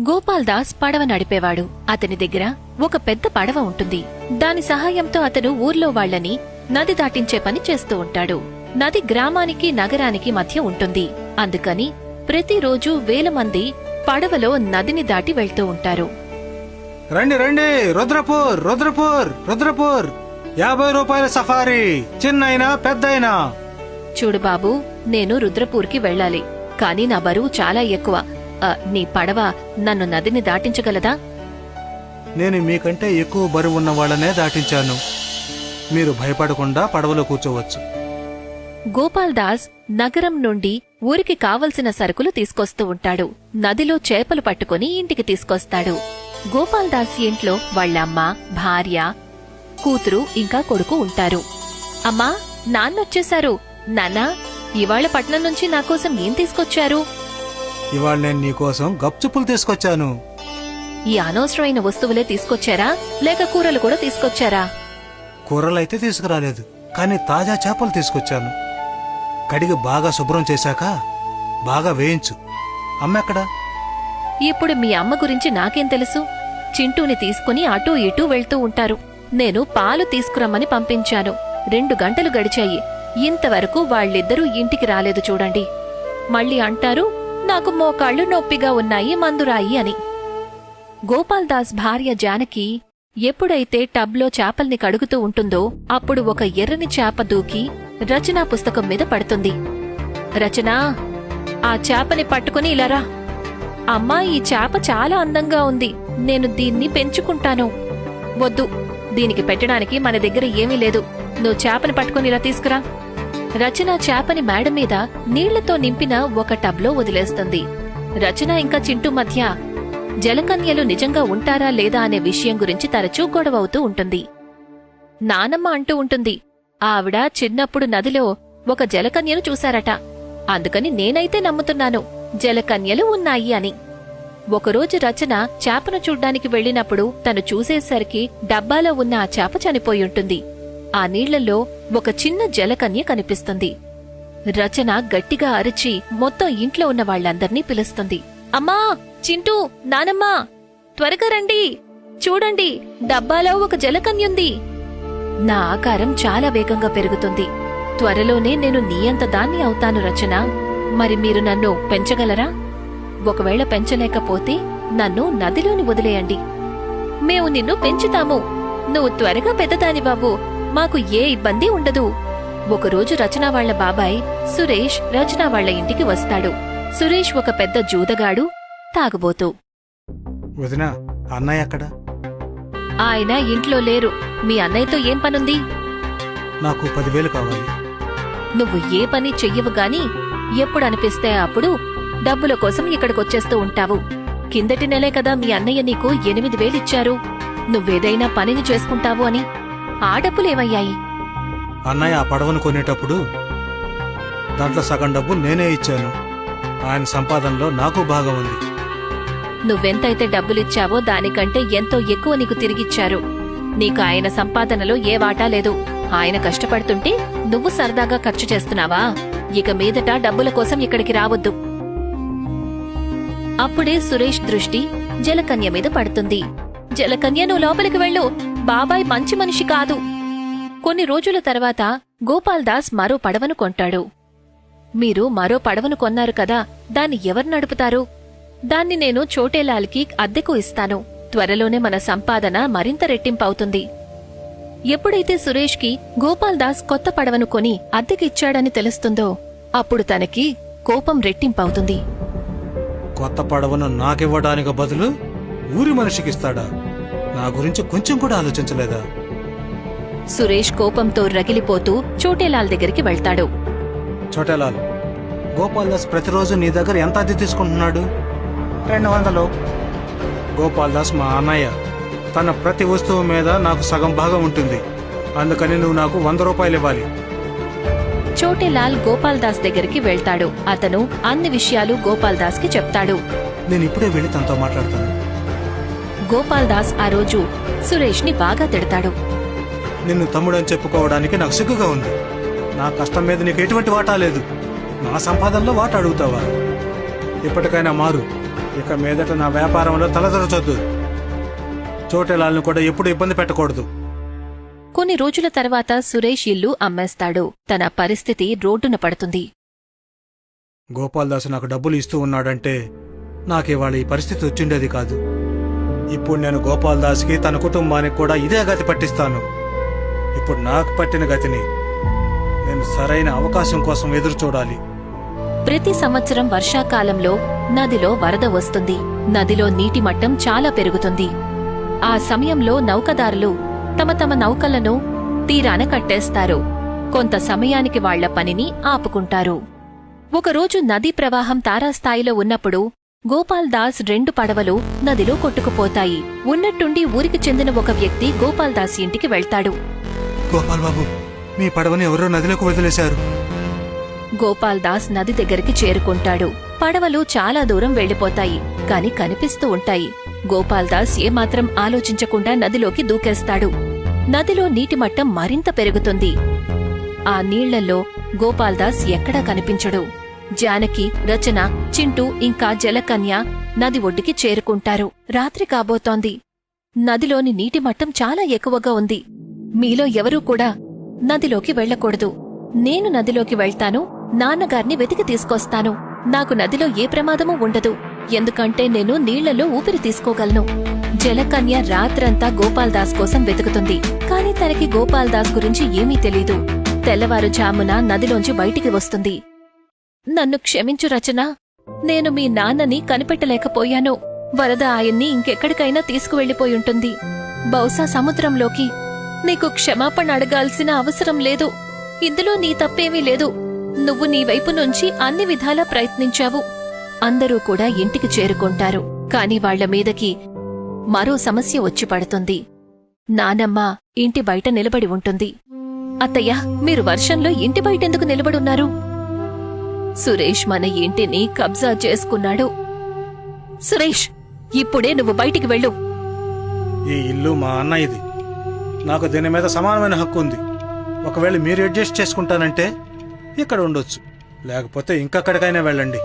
గోపాల్ దాస్ పడవ నడిపేవాడు. అతని దగ్గర ఒక పెద్ద పడవ ఉంటుంది. దాని సహాయంతో అతను ఊర్లో వాళ్ళని నది దాటించే పని చేస్తూ ఉంటాడు. నది గ్రామానికి నగరానికి మధ్య ఉంటుంది. అందుకని ప్రతిరోజు వేల మంది పడవలో నదిని దాటి వెళ్తూ ఉంటారు. రండి రండి. రుద్రపూర్ రుద్రపూర్ రుద్రపూర్. యాభై రూపాయల సఫారీ. చిన్నైనా పెద్దయినా చూడు బాబు నేను రుద్రపూర్కి వెళ్ళాలి. కానీ నా బరువు చాలా ఎక్కువ. నీ పడవ నన్ను నదిని దాటించగలదా? నేను మీకంటే ఎక్కువ బరువు ఉన్న వాళ్ళనే దాటించాను. మీరు భయపడకుండా పడవలో కూర్చోవచ్చు. గోపాల్ దాస్ నగరం నుండి ఊరికి కావలసిన సరుకులు తీసుకొస్తూ ఉంటాడు. నదిలో చేపలు పట్టుకుని ఇంటికి తీసుకొస్తాడు. గోపాల్ దాస్ ఇంట్లో వాళ్ళమ్మ భార్య కూతురు ఇంకా కొడుకు ఉంటారు. అమ్మా నాన్నొచ్చేశారు. నాన్నా ఇవాళ పట్నం నుంచి నా కోసం ఏం తీసుకొచ్చారు? ఇవాళ నేను నీకోసం గప్చుప్పులు తీసుకొచ్చాను. ఈ అనవసరమైన వస్తువులే తీసుకొచ్చారా? లేక కూరలు కూడా తీసుకొచ్చారా? కూరలైతే తీసుకురాలేదు కానీ తాజా చేపలు తీసుకొచ్చాను. కడిగి బాగా శుభ్రం చేశాక బాగా వేయించు. అమ్మెక్కడా ఇప్పుడు మీ అమ్మ గురించి నాకేం తెలుసు? చింటూని తీసుకుని అటూ ఇటూ వెళ్తూ ఉంటారు. నేను పాలు తీసుకురమ్మని పంపించాను. రెండు గంటలు గడిచాయి. ఇంతవరకు వాళ్ళిద్దరూ ఇంటికి రాలేదు చూడండి. మళ్ళీ అంటారు నాకు మోకాళ్ళు నొప్పిగా ఉన్నాయి మందురాయి అని. గోపాల్ దాస్ భార్య జానకి ఎప్పుడైతే టబ్లో చేపల్ని కడుగుతూ ఉంటుందో అప్పుడు ఒక ఎర్రని చేప దూకి రచనా పుస్తకం మీద పడుతుంది. రచనా ఆ చేపని పట్టుకుని ఇలారా అమ్మా ఈ చేప చాలా అందంగా ఉంది. నేను దీన్ని పెంచుకుంటాను. వద్దు దీనికి పెట్టడానికి మన దగ్గర ఏమీ లేదు. నువ్వు చేపని పట్టుకుని ఇలా తీసుకురా. రచన చేపని మేడ మీద నీళ్ళతో నింపిన ఒక టబ్లో వదిలేస్తుంది. రచన ఇంకా చింటూ మధ్య జలకన్యలు నిజంగా ఉంటారా లేదా అనే విషయం గురించి తరచూ గొడవవుతూ ఉంటుంది. నానమ్మ అంటూ ఉంటుంది ఆవిడ చిన్నప్పుడు నదిలో ఒక జలకన్యను చూశారట. అందుకని నేనైతే నమ్ముతున్నాను జలకన్యలు ఉన్నాయి అని. ఒకరోజు రచన చేపను చూడ్డానికి వెళ్ళినప్పుడు తను చూసేసరికి డబ్బాలో ఉన్న ఆ చేప చనిపోయి ఉంటుంది. ఆ నీళ్ళలో ఒక చిన్న జలకన్య కనిపిస్తుంది. రచన గట్టిగా అరిచి మొత్తం ఇంట్లో ఉన్న వాళ్ళందర్నీ పిలుస్తుంది. అమ్మా చింటూ నానమ్మా త్వరగా రండి. చూడండి డబ్బాలో ఒక జలకన్యుంది నా ఆకారం చాలా వేగంగా పెరుగుతుంది. త్వరలోనే నేను నీయంత దాన్ని అవుతాను రచన. మరి మీరు నన్ను పెంచగలరా? ఒకవేళ పెంచలేకపోతే నన్ను నదిలోని వదిలేయండి. మేము నిన్ను పెంచుతాము. నువ్వు త్వరగా పెద్దదాని బాబు మాకు ఏ ఇబ్బంది ఉండదు. ఒకరోజు రచన వాళ్ళ బాబాయ్ సురేష్ రచన వాళ్ళ ఇంటికి వస్తాడు. సురేష్ ఒక పెద్ద జూదగాడు తాగుబోతూ. వదినా అన్నయ్య అక్కడ ఆయన ఇంట్లో లేరు. మీ అన్నయ్యతో ఏం పనుంది? నాకు పదివేలు కావాలి. నువ్వు ఏ పని చెయ్యవు గాని ఎప్పుడు అనిపిస్తే అప్పుడు డబ్బుల కోసం ఇక్కడికొచ్చేస్తూ ఉంటావు. కిందటి నెలే కదా మీ అన్నయ్య నీకు ఎనిమిది వేలిచ్చారు. నువ్వేదైనా పనిని చేసుకుంటావు అని ఆ డబ్బులేమయ్యాయి అన్నయ్య ఆ పడవను కొనేటప్పుడు దాంట్లో సగం డబ్బు నేనే ఇచ్చాను. ఆయన సంపాదనలో నాకు భాగం ఉంది. నువ్వెంతైతే డబ్బులిచ్చావో దానికంటే ఎంతో ఎక్కువ నీకు తిరిగిచ్చారు. నీకు ఆయన సంపాదనలో ఏ వాటా లేదు. ఆయన కష్టపడుతుంటే నువ్వు సరదాగా ఖర్చు చేస్తున్నావా? ఇక మీదట డబ్బుల కోసం ఇక్కడికి రావద్దు. అప్పుడే సురేష్ దృష్టి జలకన్య మీద పడుతుంది. జలకన్య నువ్వు లోపలికి వెళ్ళు. బాబాయ్ మంచి మనిషి కాదు. కొన్ని రోజుల తర్వాత గోపాల్ దాస్ మరో పడవను కొంటాడు. మీరు మరో పడవను కొన్నారు కదా దాన్ని ఎవరు నడుపుతారు? దాన్ని నేను చోటేలాల్కి అద్దెకు ఇస్తాను. త్వరలోనే మన సంపాదన మరింత రెట్టింపవుతుంది. ఎప్పుడైతే సురేష్కి గోపాల్ దాస్ కొత్త పడవను కొని అద్దెకిచ్చాడని తెలుస్తుందో అప్పుడు తనకి కోపం రెట్టింపవుతుంది. కొత్త పడవను నాకివ్వడానికి బదులు ఊరి మనిషికిస్తాడా? నా గురించి కొంచెం కూడా ఆలోచించలేదా? సురేష్ కోపంతో రగిలిపోతూ చోటేలాల్ దగ్గరికి వెళ్తాడు. చోటేలాల్ గోపాల్ దాస్ ప్రతిరోజు నీ దగ్గర ఎంత అద్దె తీసుకుంటున్నాడు? రెండు వందలు. గోపాల్ దాస్ మా అన్నయ్య. తన ప్రతి వస్తువు మీద నాకు సగం భాగం ఉంటుంది. అందుకని నువ్వు నాకు వంద రూపాయలు ఇవ్వాలి. చోటేలాల్ గోపాల్ దాస్ దగ్గరికి వెళ్తాడు. అతను అన్ని విషయాలు గోపాల్ దాస్కి చెప్తాడు. నేను ఇప్పుడే వెళ్ళి తనతో మాట్లాడతాను. గోపాల్ దాస్ ఆ రోజు సురేష్ని బాగా తిడతాడు. నిన్ను తమ్ముడని చెప్పుకోవడానికి నాకు సిగ్గుగా ఉంది. నా కష్టం మీద నీకు ఎటువంటి వాటా లేదు. నా సంపాదనలో వాటా అడుగుతావా? ఇప్పటికైనా మారు. ఇక మీదట నా వ్యాపారంలో తలదొరచొద్దు. చోటెలాలను కూడా ఎప్పుడు ఇబ్బంది పెట్టకూడదు. కొన్ని రోజుల తర్వాత సురేష్ ఇల్లు అమ్మేస్తాడు. తన పరిస్థితి రోడ్డున పడుతుంది. గోపాల్దాస్ నాకు డబ్బులు ఇస్తూ ఉన్నాడంటే నాకివాళ ఈ పరిస్థితి వచ్చిండేది కాదు. ఇప్పుడు నేను గోపాల్ దాస్కి తన కుటుంబానికి కూడా ఇదే గతి పట్టిస్తాను. ఇప్పుడు నాకు పట్టిన గతిని నేను సరైన అవకాశం కోసం ఎదురు చూడాలి. ప్రతి సంవత్సరం వర్షాకాలంలో నదిలో వరద వస్తుంది. నదిలో నీటి మట్టం చాలా పెరుగుతుంది. ఆ సమయంలో నౌకదారులు తమ తమ నౌకలను తీరాన కట్టేస్తారు. కొంత సమయానికి వాళ్ళ పనిని ఆపుకుంటారు. ఒకరోజు నదీ ప్రవాహం తారాస్థాయిలో ఉన్నప్పుడు గోపాల్ దాస్ రెండు పడవలు నదిలో కొట్టుకుపోతాయి. ఉన్నట్టుండి ఊరికి చెందిన ఒక వ్యక్తి గోపాల్ దాస్ ఇంటికి వెళ్తాడు. గోపాల్ బాబు మీ పడవని ఎవరో నదిలోకి వదిలేశారు. గోపాల్ దాస్ నది దగ్గరికి చేరుకుంటాడు. పడవలు చాలా దూరం వెళ్ళిపోతాయి కాని కనిపిస్తూ ఉంటాయి. గోపాల్ దాస్ ఏమాత్రం ఆలోచించకుండా నదిలోకి దూకేస్తాడు. నదిలో నీటి మట్టం మరింత పెరుగుతుంది. ఆ నీళ్ళలో గోపాల్ దాస్ ఎక్కడా కనిపించడు. జానకి రచన చింటూ ఇంకా జలకన్య నది ఒడ్డుకి చేరుకుంటారు. రాత్రి కాబోతోంది. నదిలోని నీటి మట్టం చాలా ఎక్కువగా ఉంది. మీలో ఎవరూ కూడా నదిలోకి వెళ్ళకూడదు. నేను నదిలోకి వెళ్తాను. నాన్నగారిని వెతికి తీసుకొస్తాను. నాకు నదిలో ఏ ప్రమాదమూ ఉండదు. ఎందుకంటే నేను నీళ్ళలో ఊపిరి తీసుకోగలను. జలకన్య రాత్రంతా గోపాల్ దాస్ కోసం వెతుకుతుంది. కాని తనకి గోపాల్ దాస్ గురించి ఏమీ తెలీదు. తెల్లవారుజామున నదిలోంచి బయటికి వస్తుంది. నన్ను క్షమించు రచన. నేను మీ నాన్నని కనిపెట్టలేకపోయాను. వరద ఆయన్ని ఇంకెక్కడికైనా తీసుకువెళ్ళిపోయుంటుంది బహుశా సముద్రంలోకి. నీకు క్షమాపణ అడగాల్సిన అవసరం లేదు. ఇందులో నీ తప్పేమీ లేదు. నువ్వు నీ వైపు నుంచి అన్ని విధాలా ప్రయత్నించావు. అందరూ కూడా ఇంటికి చేరుకుంటారు. కాని వాళ్ళ మీదకి మరో సమస్య వచ్చి పడుతుంది. నానమ్మ ఇంటి బయట నిలబడి ఉంటుంది. అత్తయ్య మీరు వర్షంలో ఇంటి బయటెందుకు నిలబడున్నారు? సురేష్ మన ఇంటిని కబ్జా చేసుకున్నాడు. సురేష్ ఇప్పుడే నువ్వు బయటికి వెళ్ళు. ఈ ఇల్లు మా అన్నయ్యది నాకు దీని మీద సమానమైన హక్కు ఉంది. ఒకవేళ మీరు అడ్జస్ట్ చేసుకుంటానంటే ఇక్కడ ఉండొచ్చు. లేకపోతే ఇంకక్కడికైనా వెళ్ళండి.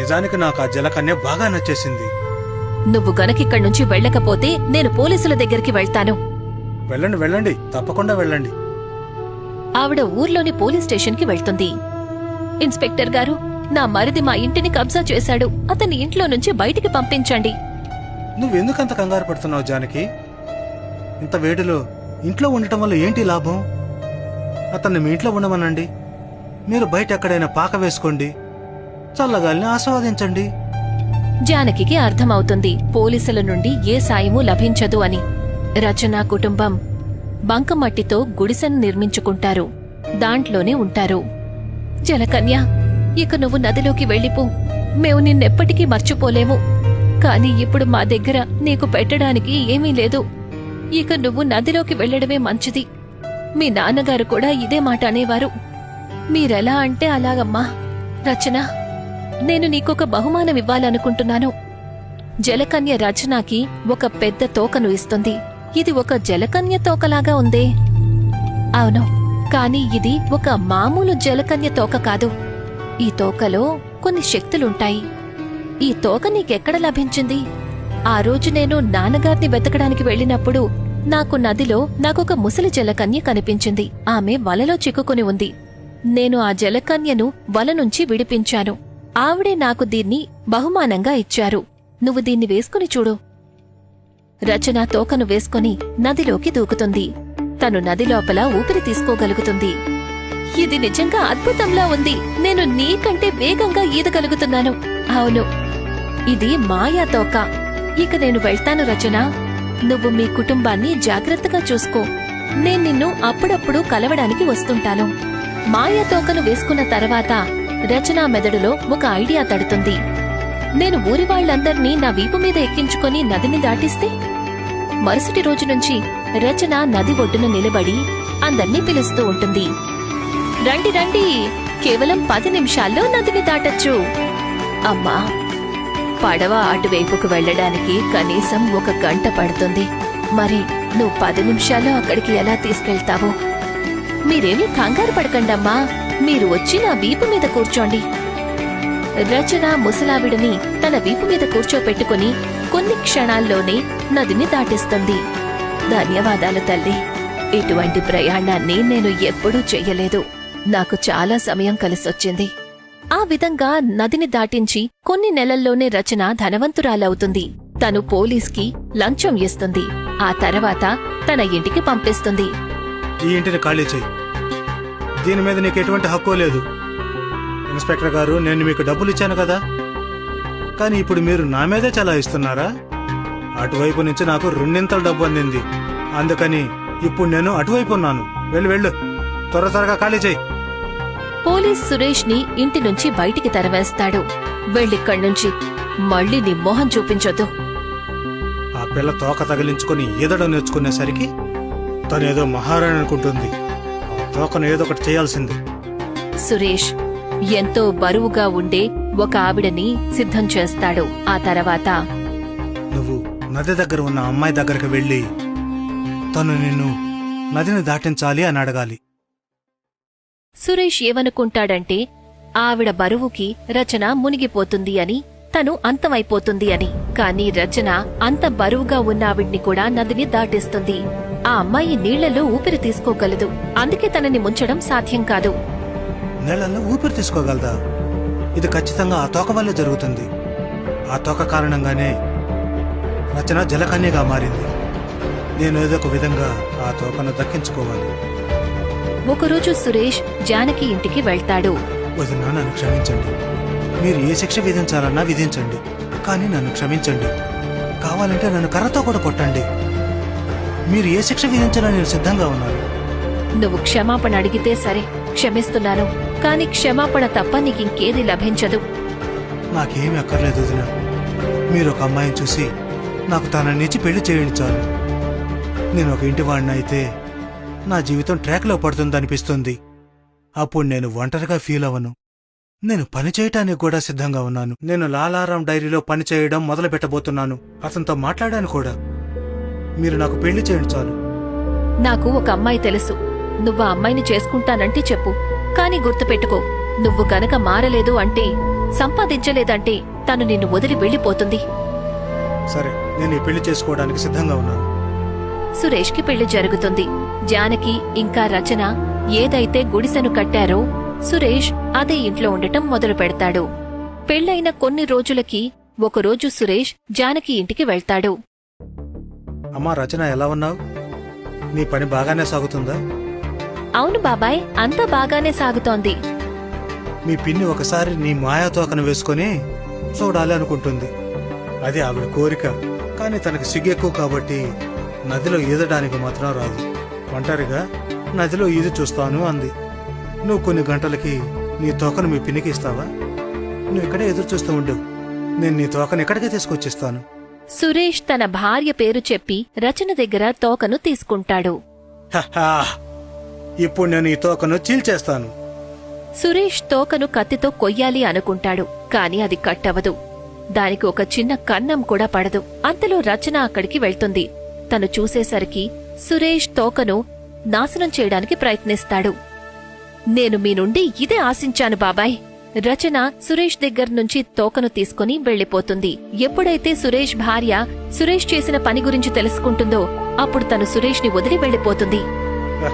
నిజానికి నాకు ఆ జలకన్య బాగా నచ్చేసింది. నువ్వు గనకిక్కడి నుంచి వెళ్ళకపోతే నేను పోలీసుల దగ్గరికి వెళ్తాను. వెళ్ళండి వెళ్ళండి. తప్పకుండా వెళ్ళండి. ఆవిడ ఊర్లోని పోలీస్ స్టేషన్కి వెళ్తుంది. ఇన్స్పెక్టర్ గారు నా మరిది మా ఇంటిని కబ్జా చేశాడు. అతని ఇంట్లో నుంచి బయటికి పంపించండి. నువ్వెందుకంత కంగారు పడుతున్నావు జానకి? ఇంత వేడిలో ఇంట్లో ఉండటం వల్ల ఏంటి లాభం? అతన్ని మీ ఇంట్లో ఉండమనండి. మీరు బయట ఎక్కడైనా పాక వేసుకోండి. చల్లగాలిని ఆస్వాదించండి. జానకికి అర్థమవుతుంది పోలీసుల నుండి ఏ సాయమూ లభించదు అని. రచనా కుటుంబం బంకమట్టితో గుడిసెను నిర్మించుకుంటారు. దాంట్లోనే ఉంటారు. జలకన్య ఇక నువ్వు నదిలోకి వెళ్ళిపో. మేము నిన్నెప్పటికీ మర్చిపోలేము. కాని ఇప్పుడు మా దగ్గర నీకు పెట్టడానికి ఏమీ లేదు. ఇక నువ్వు నదిలోకి వెళ్ళడమే మంచిది. మీ నాన్నగారు కూడా ఇదే మాట అనేవారు. మీరెలా అంటే అలాగమ్మా. రచన నేను నీకొక బహుమానం ఇవ్వాలనుకుంటున్నాను. జలకన్య రచనాకి ఒక పెద్ద తోకను ఇస్తుంది. ఇది ఒక జలకన్య తోకలాగా ఉందే. అవును కాని ఇది ఒక మామూలు జలకన్య తోక కాదు. ఈ తోకలో కొన్ని శక్తులుంటాయి. ఈ తోక నీకెక్కడ లభించింది? ఆ రోజు నేను నాన్నగారిని వెతకడానికి వెళ్ళినప్పుడు నాకు నదిలో నాకొక ముసలి జలకన్య కనిపించింది. ఆమె వలలో చిక్కుకుని ఉంది. నేను ఆ జలకన్యను వల నుంచి విడిపించాను. ఆవిడే నాకు దీన్ని బహుమానంగా ఇచ్చారు. నువ్వు దీన్ని వేసుకుని చూడు. రచన తోకను వేసుకుని నదిలోకి దూకుతుంది. తను నది లోపల ఊపిరి తీసుకోగలుగుతుంది. ఇది నిజంగా అద్భుతంలా ఉంది. నేను నీకంటే వేగంగా ఈదగలుగుతున్నాను. అవును. ఇది మాయా తోక. ఇక నేను వెళ్తాను రచన. నువ్వు మీ కుటుంబాన్ని జాగ్రత్తగా చూసుకో. నేను నిన్ను అప్పుడప్పుడు కలవడానికి వస్తుంటాను. మాయా తోకను వేసుకున్న తర్వాత రచన మెదడులో ఒక ఐడియా తడుతుంది. నేను ఊరి వాళ్ళందర్నీ నా వీపు మీద ఎక్కించుకొని నదిని దాటిస్తే? మరుసటి రోజు నుంచి రచన నది ఒడ్డున నిలబడి అందర్నీ పిలుస్తూ ఉంటుంది. రండి రండి. కేవలం పది నిమిషాల్లో నదిని దాటొచ్చు. అమ్మా పడవ అటువైపుకు వెళ్ళడానికి కనీసం ఒక గంట పడుతుంది. మరి నువ్వు పది నిమిషాల్లో అక్కడికి ఎలా తీసుకెళ్తావు? మీరేమీ కంగారు పడకండమ్మా మీరు వచ్చి నా వీపు మీద కూర్చోండి. రచన ముసలావిడిని తన వీపు మీద కూర్చోపెట్టుకుని కొన్ని క్షణాల్లోనే నదిని దాటిస్తుంది. ధన్యవాదాలు తల్లి. ఇటువంటి ప్రయాణాన్ని నేను ఎప్పుడూ చెయ్యలేదు. నాకు చాలా సమయం కలిసొచ్చింది. ఆ విధంగా నదిని దాటించి కొన్ని నెలల్లోనే రచన ధనవంతురాలవుతుంది. తను పోలీస్కి లంచం ఇస్తుంది. ఆ తర్వాత తన ఇంటికి పంపిస్తుంది. ఈ ఇంటిని ఖాళీ చేయి. దీని మీద నీకు ఎటువంటి హక్కు లేదు. ఇన్స్పెక్టర్ గారు నేను మీకు డబ్బులు ఇచ్చాను కదా. కానీ ఇప్పుడు మీరు నా మీదే చలాయిస్తున్నారా? అటువైపు నుంచి నాకు రెండింతల డబ్బు అందింది. అందుకని ఇప్పుడు నేను అటువైపు ఉన్నాను. వెళ్ళు వెళ్ళు. త్వర త్వరగా ఖాళీ చేయి. పోలీస్ సురేష్ని ఇంటి నుంచి బయటికి తరవేస్తాడు. వెళ్ళిక్కడి నుంచి మళ్ళీ నీ మొహం చూపించొద్దు. ఆ పిల్ల తోక తగిలించుకొని ఈదడం నేర్చుకునేసరికి తనేదో మహారాణి అనుకుంటుంది. ఆ తోకను ఏదో ఒకటి చేయాల్సింది. సురేష్ ఎంతో బరువుగా ఉండే ఒక ఆవిడని సిద్ధం చేస్తాడు. ఆ తర్వాత నది దగ్గర ఉన్న అమ్మాయి దగ్గరికి వెళ్ళి తను నిన్ను నదిని దాటించాలి అని అడగాలి. సురేష్ ఏమనుకుంటాడంటే ఆవిడ బరువుకి రచన మునిగిపోతుంది అని తను అంతమైపోతుంది అని. కాని రచన అంత బరువుగా ఉన్న ఆవిడ్ని కూడా నదిని దాటిస్తుంది. ఆ అమ్మాయి నీళ్ళలో ఊపిరి తీసుకోగలదు. అందుకే తనని ముంచడం సాధ్యం కాదు. నీళ్ళల్లో ఊపిరి తీసుకోగలదా? ఇది ఖచ్చితంగా ఆ తోక వల్లే జరుగుతుంది. ఆ తోక కారణంగానే రచన జలకన్యగా మారింది. నేను ఏదో ఒక విధంగా ఆ తోకను దక్కించుకోవాలి. ఒకరోజు సురేష్ జానకి ఇంటికి వెళ్తాడు. వదినా నన్ను క్షమించండి. మీరు ఏ శిక్ష విధించాలన్నా విధించండి. కానీ నన్ను క్షమించండి. కావాలంటే నన్ను కర్రతో కూడా కొట్టండి. మీరు ఏ శిక్ష విధించినా నేను సిద్ధంగా ఉన్నాను. నువ్వు క్షమాపణ అడిగితే సరే క్షమిస్తున్నాను. కాని క్షమాపణ తప్ప నీకింకేది లభించదు. నాకేమీ అక్కర్లేదు వదిన. మీరు ఒక అమ్మాయిని చూసి నాకు తననిచ్చి పెళ్ళి చేయండి చాలు. నేను ఒక ఇంటి అయితే నా జీవితం ట్రాక్లో పడుతుందనిపిస్తుంది. అప్పుడు నేను ఒంటరిగా ఫీల్ అవ్వను. నేను పని చేయటానికి కూడా సిద్ధంగా ఉన్నాను. నేను లాలారాం డైరీలో పని చేయడం మొదలు పెట్టబోతున్నాను. అతనితో మాట్లాడాను కూడా. మీరు నాకు పెళ్ళి చేయండి చాలు. నాకు ఒక అమ్మాయి తెలుసు. నువ్వు ఆ అమ్మాయిని చేసుకుంటానంటే చెప్పు. కాని గుర్తుపెట్టుకో నువ్వు గనక మారలేదు అంటే సంపాదించలేదంటే తను నిన్ను వదిలి వెళ్ళిపోతుంది. సరే నేను ఈ పెళ్ళి చేసుకోవడానికి సిద్ధంగా ఉన్నాను. సురేష్కి పెళ్ళి జరుగుతుంది. జానకి ఇంకా రచన ఏదైతే గుడిసెను కట్టారో సురేష్ అదే ఇంట్లో ఉండటం మొదలు పెడతాడు. పెళ్ళైన కొన్ని రోజులకి ఒకరోజు సురేష్ జానకి ఇంటికి వెళ్తాడు. అమ్మా రచన ఎలా ఉన్నావు? నీ పని బాగానే సాగుతుందా? అవును బాబాయ్ అంతా బాగానే సాగుతోంది. మీ పిన్ని ఒకసారి నీ మాయా తోకను వేసుకొని చూడాలి అనుకుంటుంది. అది ఆవిడ కోరిక. కానీ తనకు సిగ్గు ఎక్కువ కాబట్టి నదిలో ఈదడానికి మాత్రం రాదు. ఒంటరిగా నదిలో ఈది చూస్తాను అంది. నువ్వు కొన్ని గంటలకి నీ తోకను మీ పిన్నికి ఇస్తావా? నువ్వు ఇక్కడే ఎదురు చూస్తూ ఉండు. నేను నీ తోకను ఇక్కడికే తీసుకొచ్చిస్తాను. సురేష్ తన భార్య పేరు చెప్పి రచన దగ్గర తోకను తీసుకుంటాడు. హహా! ఇప్పుడు నేను ఈ తోకను చీల్చేస్తాను. సురేష్ తోకను కత్తితో కొయ్యాలి అనుకుంటాడు కాని అది కట్టవదు. దానికి ఒక చిన్న కన్నం కూడా పడదు. అంతలో రచన అక్కడికి వెళ్తుంది. తను చూసేసరికి సురేష్ తోకను నాశనం చేయడానికి ప్రయత్నిస్తాడు. నేను మీ నుండి ఇదే ఆశించాను బాబాయ్. రచన సురేష్ దగ్గర నుంచి తోకను తీసుకుని వెళ్ళిపోతుంది ఎప్పుడైతే సురేష్ భార్య సురేష్ చేసిన పని గురించి తెలుసుకుంటుందో అప్పుడు తను సురేష్ని వదిలి వెళ్ళిపోతుంది హ!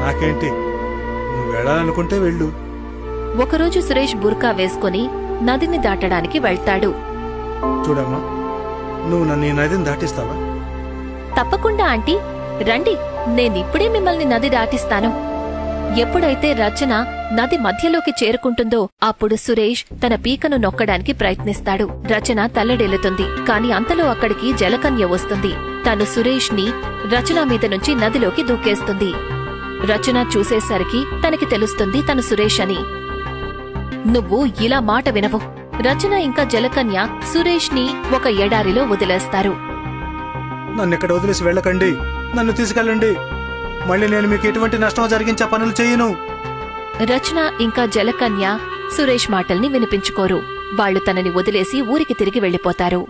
నాకేంటి? నువ్వు వెళ్ళాలనుకుంటే వెళ్ళు. ఒకరోజు సురేష్ బుర్కా వేసుకుని నదిని దాటడానికి వెళ్తాడు. చూడమ్మా నువ్వు నన్ను ఈ నదిని దాటిస్తావా? తప్పకుండా ఆంటీ. రండి నేనిప్పుడే మిమ్మల్ని నది దాటిస్తాను. ఎప్పుడైతే రచన నది మధ్యలోకి చేరుకుంటుందో అప్పుడు సురేష్ తన పీకను నొక్కడానికి ప్రయత్నిస్తాడు. రచన తల్లడెల్లుతుంది కాని అంతలో అక్కడికి జలకన్య వస్తుంది. తను సురేష్ని రచన మీద నుంచి నదిలోకి దూకేస్తుంది. రచన చూసేసరికి తనకి తెలుస్తుంది తను సురేష్ అని. నువ్వు ఇలా మాట వినవు. రచన ఇంకా జలకన్య సురేష్ని ఒక ఎడారిలో వదిలేస్తారు. నన్ను ఇక్కడ వదిలేసి వెళ్ళకండి. నన్ను తీసుకెళ్ళండి. మళ్ళీ నేను మీకు ఎటువంటి నష్టం జరిగించే పనులు చేయను. రచన ఇంకా జలకన్య సురేష్ మాటల్ని వినిపించుకోరు. వాళ్ళు తనని వదిలేసి ఊరికి తిరిగి వెళ్ళిపోతారు.